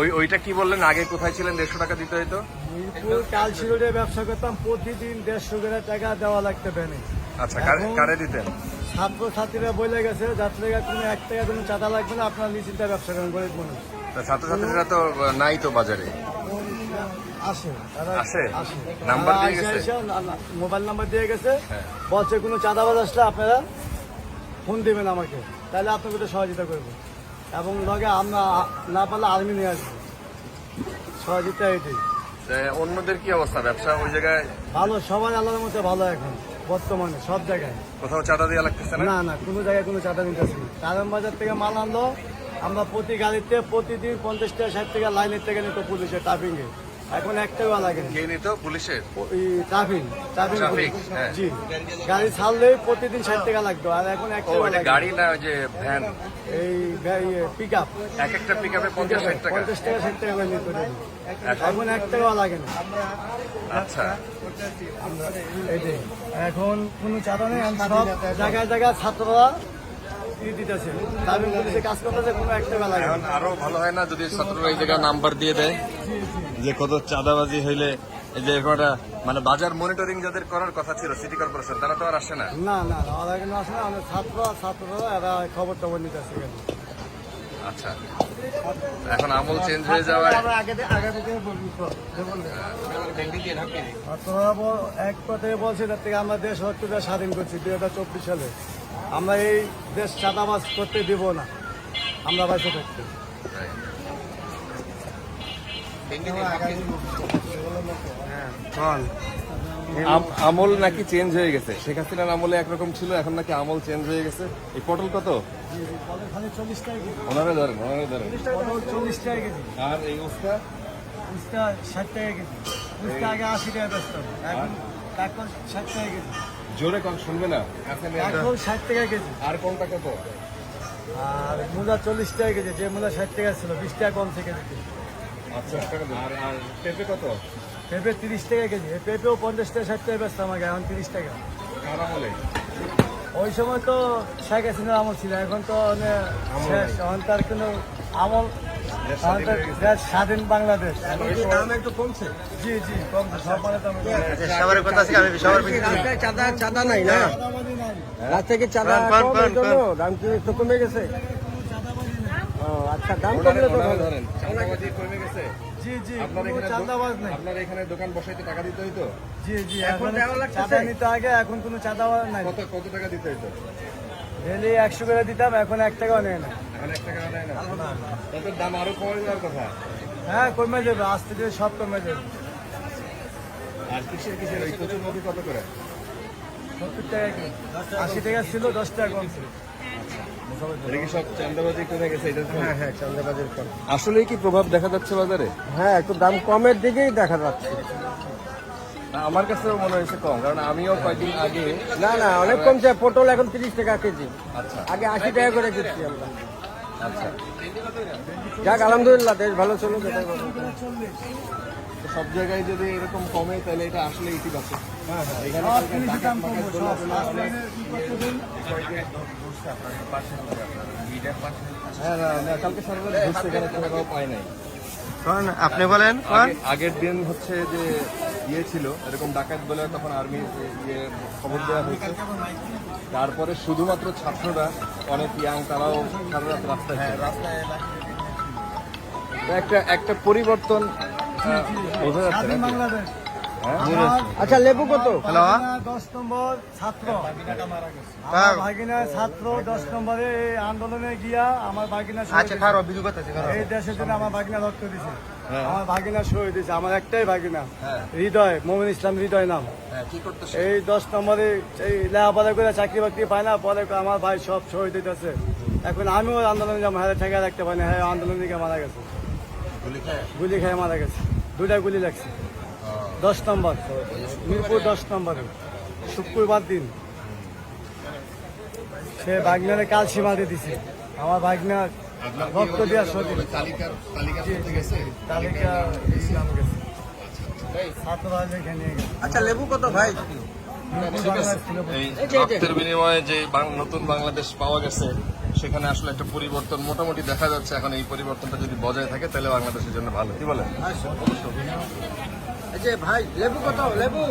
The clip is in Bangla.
ওই ওইটা কি বললেন? আগে কোথায় ছিলেন? দেড়শো টাকা দিতে হইতো? মিরপুর কালশিরোডে ব্যবসা করতাম প্রতিদিন দেড়শো করে টাকা দেওয়া লাগতে ব্যানে। আচ্ছা কারে দিতেন? ছাত্র ছাত্রীরা বলে গেছে যাত্রীরা কোনো এক টাকা কোনো চাঁদা লাগবে না আপনার নিশ্চিন্তে ব্যবসা করেন গরিব মানুষ। ছাত্রছাত্রীরা তো নাই তো বাজারে। আসে নাম্বার দিয়ে গেছে? মোবাইল নাম্বার দিয়ে গেছে। হ্যাঁ। বলছে কোনো চাঁদাবাজ আসলে আপনারা ফোন দিবেন আমাকে তাহলে আপনাকে সহযোগিতা করব। এবং লগে আমরা না পারলে আর্মি নিয়ে আসব। সহযোগিতা এটাই অন্যদের কি অবস্থা? ব্যবসা ওই জায়গায়? ভালো সবাই আল্লাহর মতো ভালো এখন বর্তমানে সব জায়গায়। কোথাও চাঁদা দেওয়া লাগতেছে না? না কোনো জায়গায় কোনো চাঁদা নিতে না। কারণ বাজার থেকে মাল আনলো আমরা প্রতি গাড়িতে প্রতিদিন পঞ্চাশ টাকা ষাট টাকা লাইনের থেকে নিত পুলিশে ট্রাফিং এ এখন এক টাকা লাগে। কে নিত পুলিশের? ট্রাফিং ট্রাফিং Traffic, হ্যাঁ। জি। গাড়ি ছাড়লেই প্রতিদিন ষাট টাকা লাগতো আর এখন এক ও লাগে। গাড়ি না যে ভ্যান? এই পিক আপ এক একটা পিক আপে পঞ্চাশ ষাট টাকা। পঞ্চাশ টাকা ষাট টাকা করে নিত এখন? এক টাকা লাগে না। আচ্ছা। এখন কোনো চাঁদা নেই সব জায়গায় জায়গায় ছাত্ররা দিতেছে। পুলিশে কাজ করতেছে কোনো এক টাকা লাগে না। এখন আরও ভালো হয় না যদি ছাত্ররা এই জায়গায় নাম্বার দিয়ে দেয়? যে কত চাঁদাবাজি হইলে এই যে একটা মানে বাজার মনিটরিং যাদের করার কথা ছিল সিটি কর্পোরেশন তারা তো আর আসে না? না না না ওরা কিন্তু আসলে আমাদের ছাত্র ছাত্ররা এরা খবর টবর নিতে আসছে এখানে। আচ্ছা। এখন আমল চেঞ্জ হয়ে যাওয়ায় ছাত্ররা বল- এক কথায় বলছে তার থেকে আমরা দেশ হত্যা স্বাধীন করছি দুই হাজার চব্বিশ সালে। আমরা এই দেশ চাঁদাবাজ করতে দিব না। আমরা বাঁচে থাকতে আমল নাকি চেঞ্জ হয়ে গেছে? শেখ হাসিনার আমলে একরকম ছিল এখন নাকি আমল চেঞ্জ হয়ে গেছে? এই পটল কত? খালি চল্লিশ টাকা কেজি। ওনারে ধরেন ওনারে ধরেন। চল্লিশ টাকা কেজি। আর এই উস্তা উস্তা ষাট টাকা কেজি। উস্তা আগে আশি টাকা ব্যস্ত এখন এখন ষাট টাকা কেজি। জোরে কম শুনবে না? এখন ষাট টাকা কেজি। আর কোনটা কত? আর মূলা চল্লিশ টাকা কেজি যে মূলা ষাট টাকা ছিল বিশ টাকা কম থেকে আচ্ছা। আর আর পেঁপে কত? পেঁপে তিরিশ টাকা কেজি। পেঁপেও পঞ্চাশ টাকা ষাট টাকা ব্যস্ত আমাকে এখন তিরিশ টাকা। কার আমলে? ওই সময় তো শেখ হাসিনার আমল ছিল এখন তো মানে শেষ এখন তার কোনো আমল স্বাধীন হয়ে বাংলাদেশ। দাম একটু কমছে? জি জি কমছে। সব মানে সবার কথা আছে আমি সবার চাঁদা চাঁদা নাই না? রাত থেকে চাঁদা কম দাম কি একটু কমে গেছে? আচ্ছা দাম কমলে তো। ধরেন চাঁদাবাজি কমে গেছে। জি জি আপনার এখানে চাঁদাবাজ নেই। আপনার এখানে দোকান বসাইতে টাকা দিতে হইতো? জি জি এখন চাঁদা নিতে আগে এখন কোনো চাঁদাবাজ নাই। কত কত টাকা দিতে হইতো? ডেলি একশো করে দিতাম এখন এক টাকাও নেয় না। এখন এক টাকা দেয় না? তাদের দাম আরও কমে যাওয়ার কথা? হ্যাঁ কমে যাবে আস্তে ধীরে সব কমে যাবে। আর কিসের কিসের? ওই কচুর মধ্যে কত করে? সত্তর টাকা আশি টাকা ছিল দশ টাকা কম ছিল। আসলে কি প্রভাব দেখা যাচ্ছে বাজারে? হ্যাঁ একটু দাম কমের দিকেই দেখা যাচ্ছে। আমার কাছেও মনে হয়েছে কম কারণ আমিও কয়েকদিন আগে না না অনেক কমছে পটল এখন তিরিশ টাকা কেজি। আচ্ছা। আগে আশি টাকা করে দিচ্ছি আমরা। আচ্ছা। যাক আলহামদুলিল্লাহ দেশ ভালো চলুক সব জায়গায় যদি এরকম কমে তাহলে এটা আসলে ইতিবাচক। হ্যাঁ আপনি বলেন আগে- আগের দিন হচ্ছে যে ইয়ে ছিল এরকম ডাকাত বলে তখন আর্মি ইয়ে খবর দেওয়া হয়েছে। তারপরে শুধুমাত্র ছাত্ররা অনেক ইয়াং তারাও সারা রাত রাস্তায় ছিল। একটা একটা পরিবর্তন বোঝা যাচ্ছে হ্যাঁ? আচ্ছা লেবু কত? ভাগিনা দশ নম্বর ছাত্র। আমার ভাগিনা ছাত্র দশ নম্বরে এই আন্দোলনে গিয়া আমার ভাগিনা এই দেশের জন্য আমার ভাগিনা রক্ত দিছে। আমার ভাগিনা শহীদ দিছে আমার একটাই ভাগিনা। হ্যাঁ। হৃদয় মোমিন ইসলাম হৃদয় নাম। হ্যাঁ, কি করতেছে? এই দশ নম্বরে এই লেখাপড়া করে চাকরি বাকরি পায় না পরে আমার ভাই সব শহীদ হইতেছে। এখন আমিও আন্দোলনে যাব হ্যাঁ ঠেকা রাখতে পারি না। হ্যাঁ আন্দোলন দিকে মারা গেছে। গুলি খায়? গুলি খেয়ে মারা গেছে। দুটা গুলি লাগছে। দশ নম্বর। মিরপুর দশ নম্বরে। শুক্রবার দিন। সে বাগনারে কাল সীমা দিয়ে দিছে। আমার বাগনা রক্ত দেওয়ার তালিকা ইসলাম গেছে। গেছে। আচ্ছা লেবু কত ভাই? রক্তের বিনিময়ে যে নতুন বাংলাদেশ পাওয়া গেছে সেখানে আসলে একটা পরিবর্তন মোটামুটি দেখা যাচ্ছে। এখন এই পরিবর্তনটা যদি বজায় থাকে তাহলে বাংলাদেশের জন্য ভালো। কি বলেন? যে ভাই লেবু কত? লেবু?